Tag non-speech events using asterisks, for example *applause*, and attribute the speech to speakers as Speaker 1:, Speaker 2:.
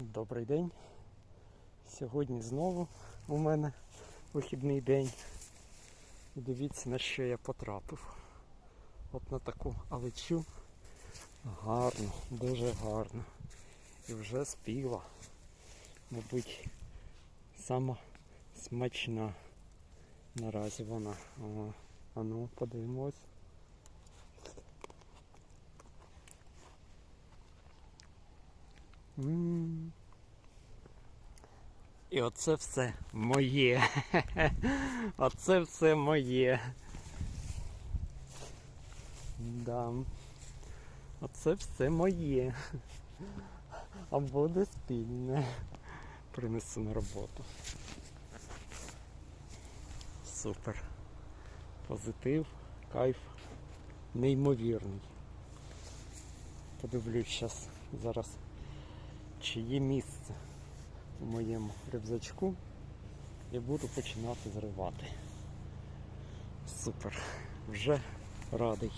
Speaker 1: Добрий день. Сьогодні знову у мене вихідний день. Дивіться на що я потрапив. От на таку алечу. Гарно, дуже гарно. І вже спіла. Мабуть, сама смачна. Наразі вона. О, а ну, подивимось. М. І оце все моє. *laughs* Оце все моє. Да. Оце все моє. А буде спільне. Принесу на роботу. Супер. Позитив, кайф. Неймовірний. Подивлюсь зараз, зараз чи місце моєму рюкзачку і буду починати зривати. Супер. Вже радий.